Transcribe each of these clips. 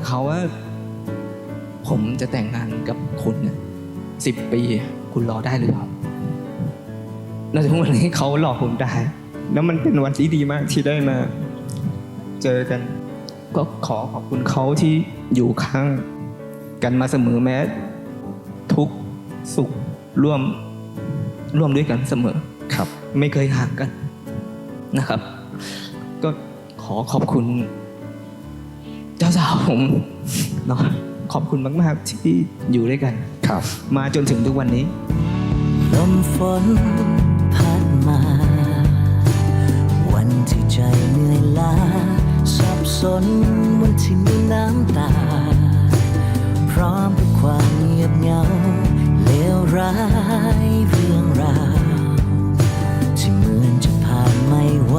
กับเขาว่า ผมจะแต่งงานกับคุณเนี่ยสิบปีคุณรอได้หรือเปล่าแล้วทุกวันนี้เขาหลอกผมได้ แล้วมันเป็นวันที่ดีมากที่ได้มา เจอกัน ก็ขอขอบคุณเขาที่อยู่ข้าง กันมาเสมอแม้ ทุกข์สุขร่วมร่วมด้วยกันเสมอครับ ไม่เคยห่างกันนะครับ ก็ขอขอบคุณเจ้าสาวผมเนาะขอบคุณมาก ๆ ที่อยู่ด้วยกัน ครับ มาจนถึงทุกวันนี้ ลมฝนพัดมา วันที่ใจเหนื่อยล้าสับสนวันที่มีน้ำตา พร้อมกับความเงียบเหงาเลวร้ายเรื่องราวที่เหมือนจะผ่านไม่ไหว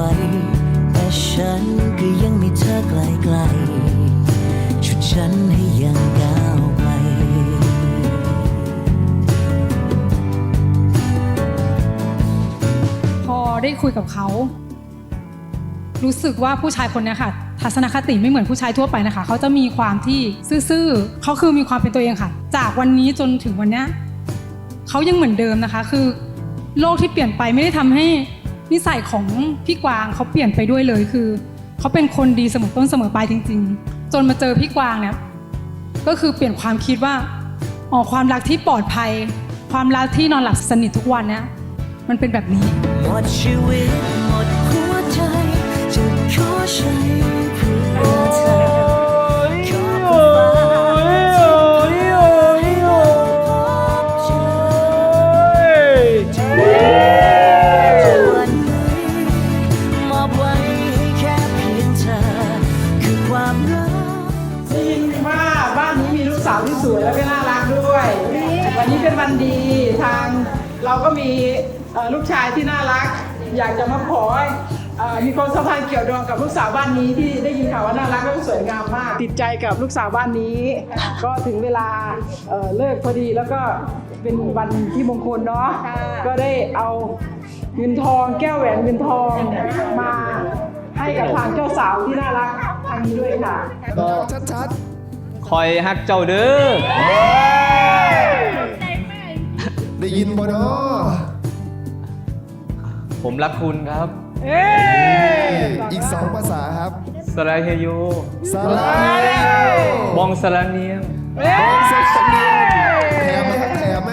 แต่ฉันก็ยังมีเธอไกลๆชุด ฉันให้ยังก้าวไปพอได้คุยกับเขา รู้สึกว่าผู้ชายคนเนี้ยค่ะ ทัศนคติไม่เหมือนผู้ชายทั่วไปนะคะ เขาจะมีความที่ซื่อๆเขาคือมีความเป็นตัวเองค่ะ จากวันนี้จนถึงวันเนี้ยเขายังเหมือนเดิมนะคะ คือโลกที่เปลี่ยนไปไม่ได้ทำให้นิสัยของพี่กวางเขาเปลี่ยนไปด้วยเลยคือ เขาเป็นคนดีเสมอต้นเสมอปลายจริง ๆ จนมาเจอพี่กวางเนี่ยก็คือเปลี่ยนความคิดว่าอ๋อความรักที่ปลอดภัย ความรักที่นอนหลับสนิททุกวันเนี่ยมันเป็นแบบนี้หมดชีวิตหมดหัวใจจะขอใช้ เราก็มีเอ่อลูกชายที่น่ารัก อยากจะมาขอเอ่อมีความสัมพันธ์เกี่ยวดองกับลูกสาวบ้านนี้ที่ได้ยินข่าวว่าน่ารักและสวยงามมาก ติดใจกับลูกสาวบ้านนี้ ก็ถึงเวลาเอ่อเลิกพอดีแล้วก็เป็นวันที่มงคลเนาะก็ได้เอาเงินทองแก้วแหวนเงินทองมาให้กับทางเจ้าสาวที่น่ารักทางนี้ด้วยค่ะชัดคอยฮักเจ้าเด้อๆ ได้ยินบ่เนาะผมรักคุณครับอีกสองภาษาครับ สลายเฮโยสลายบองสลาเนียมบองสักสำเนียงแถมไหมครับแถมไหม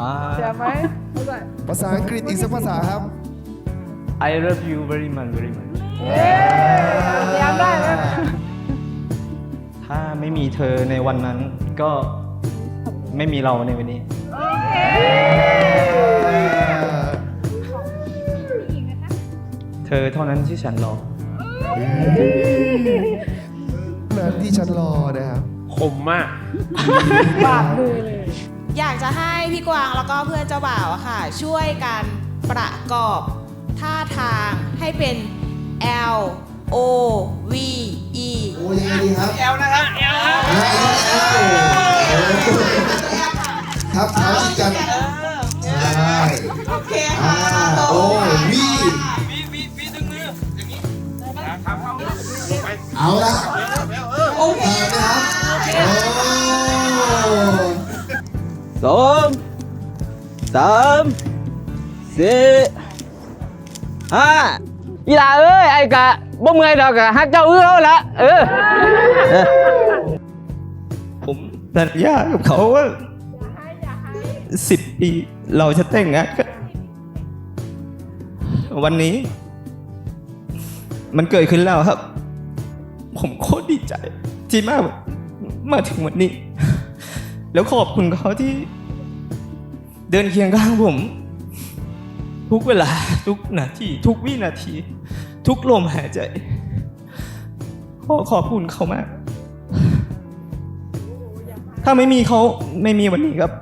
อ่าภาษาอังกฤษอีกสักภาษาครับ I love you very much very much ถ้าไม่มีเธอในวันนั้นก็ไม่มีเราในวันนี้ เธอเท่านั้นที่ฉันรอ นั้นที่ฉันรอนะครับ คมมาก อยากจะให้พี่กวางแล้วก็เพื่อนเจ้าบ่าวอะค่ะ ช่วยกันประกอบท่าทางให้เป็น L O V E โอ้ยังไงดีครับ L นะครับ L ครับ เท้าชิดกันใช่โอเคอ่าค่ะโอ้วีเอาละโอเคเปิดนะครับโอ้สองสามสี่ห้าอีหลาเอ้ยไอ้กะบ่เมื่อยดอกกะฮักเจ้าเอื้อเอาละเออ ผมสัญญากับเขาว่า สิบปีเราจะแต่งงานกันวันนี้ มันเกิดขึ้นแล้วครับ ผมโคตรดีใจ ที่มากมาถึงวันนี้ แล้วขอบคุณเขาที่ เดินเคียงข้างผม ทุกเวลา ทุกนาที ทุกวินาที ทุกลมหายใจขอขอบคุณเขามาก ถ้าไม่มีเขาไม่มีวันนี้ครับ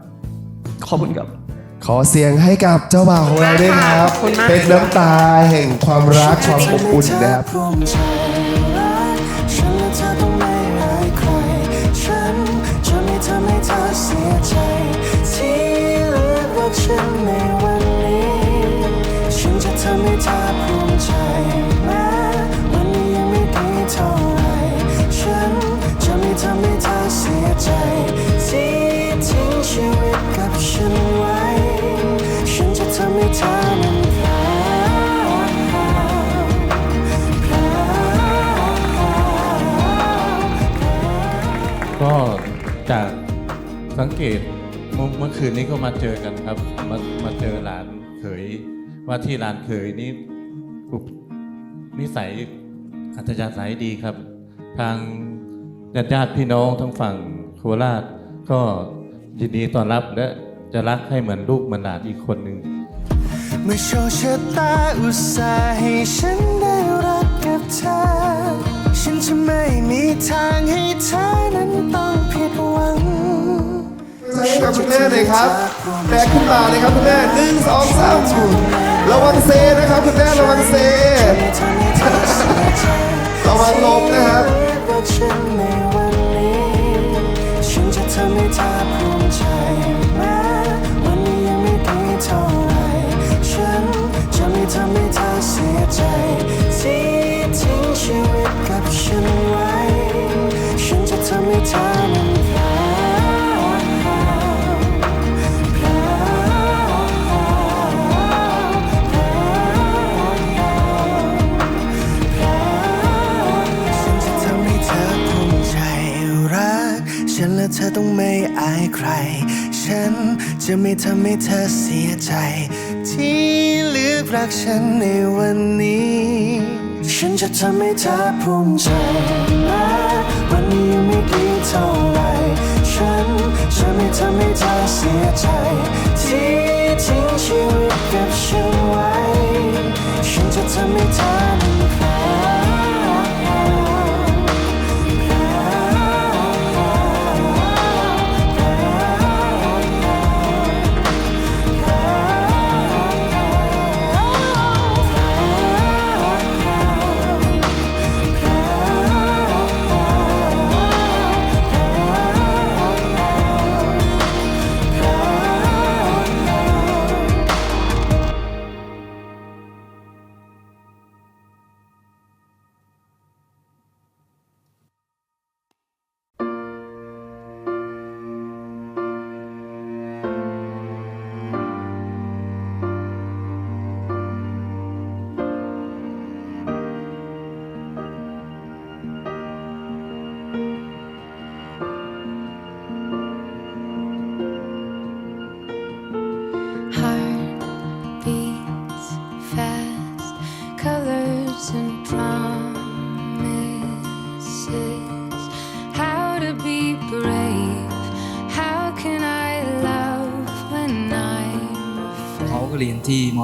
อบคุณครับ ขอเสียงให้กับเจ้าบ่าวของเราด้วยครับ เป็นน้ำตาแห่งความรักความอบอุ่นนะครับภูมิใจรั อเมื่อคืนนี้ก็มาเจอกันครับ มามาเจอหลานเขยว่าที่หลานเขยนี่อุปนิสัยอัธยาศัยดีครับ ทางญาติญาติพี่น้องทั้งฝั่งโคราช ก็ยินดีต้อนรับและจะรักให้เหมือนลูกเหมือนหลานอีกคนหนึ่งเมื่อโชคชะตาอุตส่าห์ให้ฉันได้รักกับเธอ ฉันจะไม่มีทางให้เธอนั้นต้องผิดหวัง ให้กับคุณแม่เลยครับแบกขึ้นมาเลยครับคุณแม่หนึ่งสองสามระวังเซนะครับคุณแม่ระวังเซ ใคร ฉันจะไม่ทำให้เธอเสียใจ ที่เลือกรักฉันในวันนี้ ฉันจะทำให้เธอภูมิใจนะวันนี้ยังไม่ดีเท่าไหร่ฉันจะไม่ทำให้เธอเสียใจ ที่ทิ้งชีวิตกับฉันไว้ ฉันจะทำให้เธอ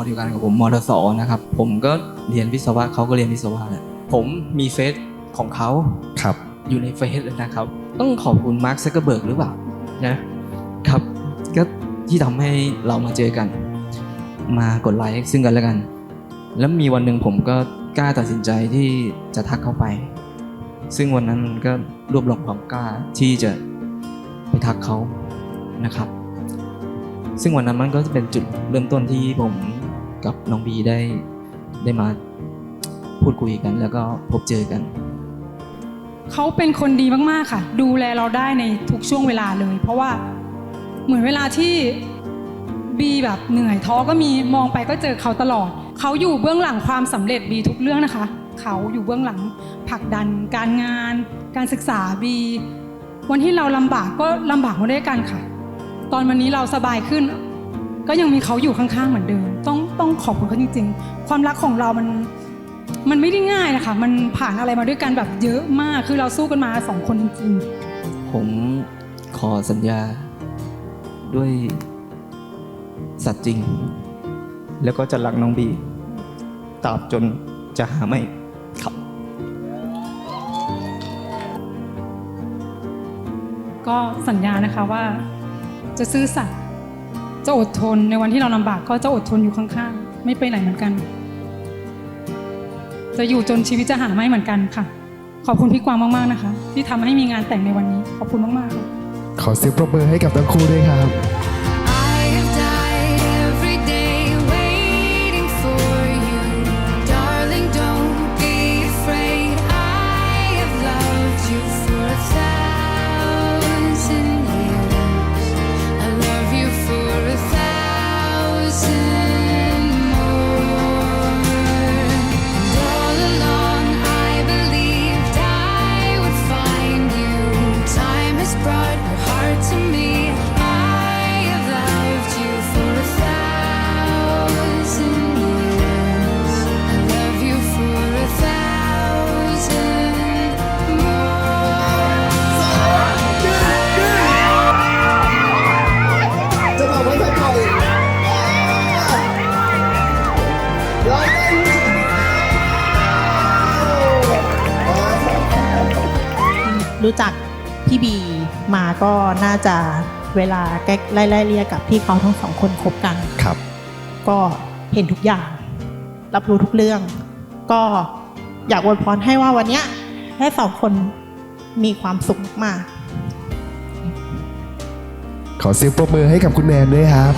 เดียวกันกับผมมอทสนะครับ ผมก็เรียนวิศวะเขาก็เรียนวิศวะแหละผมมีเฟซของเขาครับ อยู่ในเฟซนะครับ ต้องขอบคุณมาร์คซักเกอร์เบิร์กหรือเปล่านะครับก็ที่ทำให้เรามาเจอกัน มากดไลค์ซึ่งกันและกัน แล้วมีวันหนึ่งผมก็กล้าตัดสินใจที่จะทักเขาไป ซึ่งวันนั้นมันก็รวบรวมความกล้าที่จะไปทักเขานะครับ ซึ่งวันนั้นมันก็จะเป็นจุดเริ่มต้นที่ผม กับน้องบีได้ได้มาพูดคุยกัน แล้วก็พบเจอกันเขาเป็นคนดีมากๆค่ะ ดูแลเราได้ในทุกช่วงเวลาเลย เพราะว่าเหมือนเวลาที่บีแบบเหนื่อยท้อก็มีมองไปก็เจอเขาตลอด เขาอยู่เบื้องหลังความสำเร็จบีทุกเรื่องนะคะ เขาอยู่เบื้องหลังผลักดัน การงาน การศึกษาบีวันที่เราลำบากก็ลำบากมาด้วยกันค่ะ ตอนวันนี้เราสบายขึ้น ก็ยังมีเขาอยู่ข้างๆเหมือนเดิม ต้องต้องขอบคุณเขาจริง ๆ ความรักของเรามันมันไม่ได้ง่ายนะคะ มันผ่านอะไรมาด้วยกันแบบเยอะมาก คือเราสู้กันมาสองคนจริงผมขอสัญญาด้วยสัตย์จริง แล้วก็จะรักน้องบีตราบจนจะหาไม่ครับ ก็สัญญานะคะว่าจะซื่อสัตย์ จะอดทนในวันที่เราลำบากก็จะอดทนอยู่ข้างๆ ไม่ไปไหนเหมือนกัน จะอยู่จนชีวิตจะหาไม่เหมือนกันค่ะ ขอบคุณพี่กวางมากๆนะคะ ที่ทำให้มีงานแต่งในวันนี้ ขอบคุณมากๆค่ะ ขอเสียงปรบมือให้กับทั้งคู่ด้วยครับ รู้จักพี่บีมาก็น่าจะเวลาใกล้ไล่ๆเรียกับที่เขาทั้งสองคนคบกันครับ ก็เห็นทุกอย่าง รับรู้ทุกเรื่อง ก็อยากอวยพรให้ว่าวันเนี้ยให้สองคนมีความสุขมาก ขอเสียงปรบมือให้กับคุณแนนด้วยครับ